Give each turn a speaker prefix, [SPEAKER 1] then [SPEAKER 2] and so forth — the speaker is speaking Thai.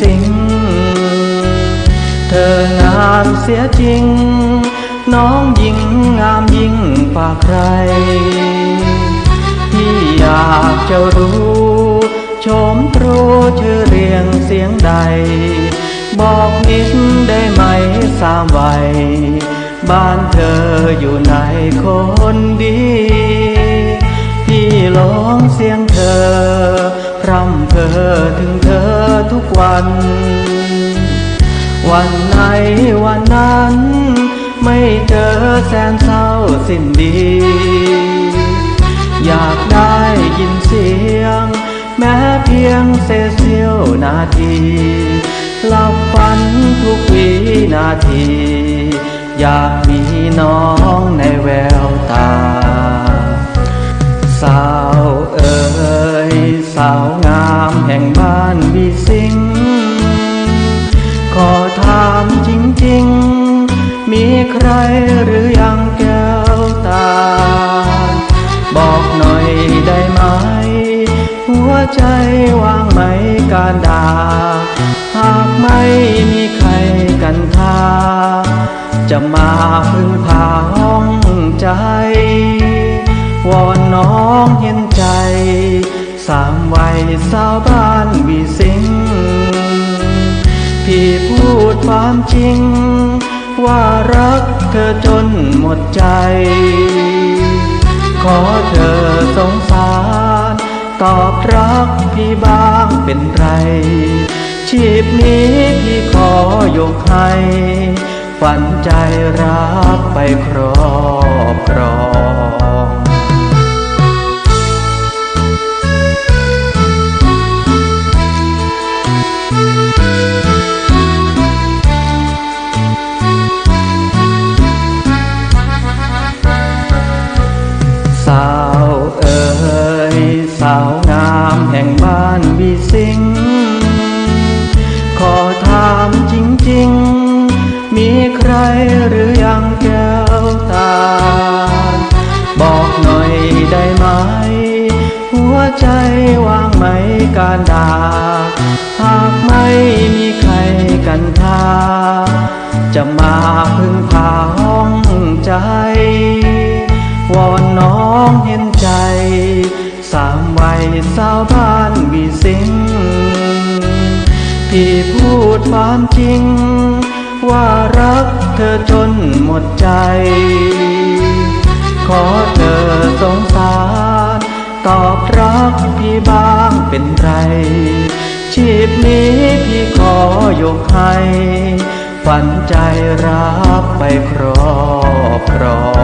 [SPEAKER 1] สิง เธองามเสียจริง น้องหญิงงามยิ่งกว่าใคร ที่อยากจะรู้ชมตรูชื่อเรียงเสียงใด บอกนิดได้ไหมสามวัยบ้านเธออยู่ไหนคนดีพี่ร้องเสียงเธอ พร่ำเพอถึงเธอทุกวัน วันไหนวันนั้น ไม่เจอแสนเศร้าสิ้นดี อยากได้ยินเสียง แม้เพียงเศษเสี้ยวนาทีหลับฝันทุกวินาที อยากมีน้องใน ถามจริงๆ มีใครหรือยังแก้วตา บอกหน่อยได้ไหม หัวใจว่างไหมการดาหากไม่มีใครกันทา จะมาพึ่งพาห้องใจวอนน้องเห็นใจ สามวัยสาวบ้านวีสิง พี่พูดความจริง ว่ารักเธอจนหมดใจ ขอเธอสงสาร ตอบรักพี่บ้างเป็นไร ชีพนี้พี่ขอยกให้ฝันใจรักไปครอบครองาวงามแห่งบ้านวีสิง ขอถามจริง ๆ มีใครหรือยังแก้วตา บอกหน่อยได้ไหม หัวใจว่างไหมการดา หากไม่มีใครกันทา จะมาพึ่งพาห้องใจ วอนน้องเห็นใจ สามวัยสาวบ้านวีสิงพี่พูดความจริง ว่ารักเธอจนหมดใจ ขอเธอสงสาร ตอบรักพี่บ้างเป็นไร ชีพนี้พี่ขอยกให้ฝันใจรักไปครอ